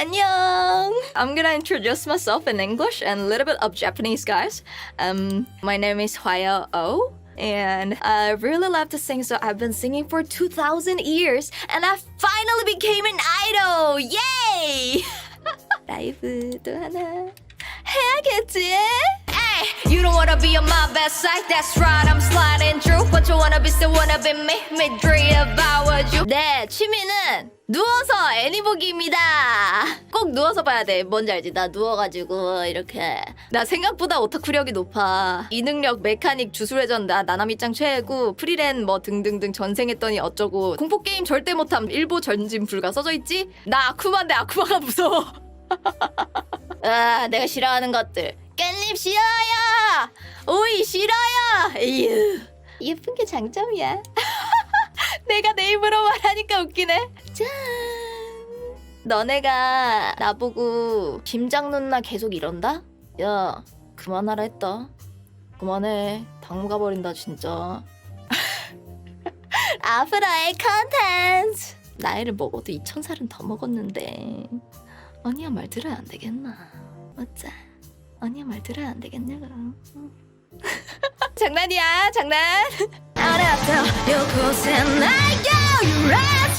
안녕. I'm gonna introduce myself in English and a little bit of Japanese, guys. Um, my name is Hwaya O. And I really love to sing, so I've been singing for 2,000 years, and I finally became an idol! Yay! 라이브도 하나 해야겠지? Hey, you don't wanna be on my best side, that's right, I'm sliding through. But you wanna be, still wanna be me, me dream about you. 네, 취미는 누워서 애니 보기입니다. 꼭 누워서 봐야 돼. 뭔지 알지? 나 누워가지고 이렇게. 나 생각보다 오타쿠력이 높아. 이 능력, 메카닉, 주술회전, 나 나나미짱 최애고, 프리랜 뭐 등등등 전생했더니 어쩌고. 공포 게임 절대 못함, 일보 전진 불가 써져 있지? 나 아쿠마인데 아쿠마가 무서워. 아, 내가 싫어하는 것들. 깻잎 싫어요. 오이 싫어요. 에휴. 예쁜 게 장점이야. 내가 내 입으로 말하니까 웃기네. 짠. 너네가 나보고 김장 누나 계속 이런다? 야, 그만하라 했다. 그만해. 당무 가 버린다 진짜. 앞으로의 컨텐츠. 나이를 먹어도 2,000살은 더 먹었는데. 언니야 말 들어야 안 되겠나? 어짜? 언니야 말 들어야 안 되겠냐고. 응. 장난이야, 장난. と旅行せない Go, you r i g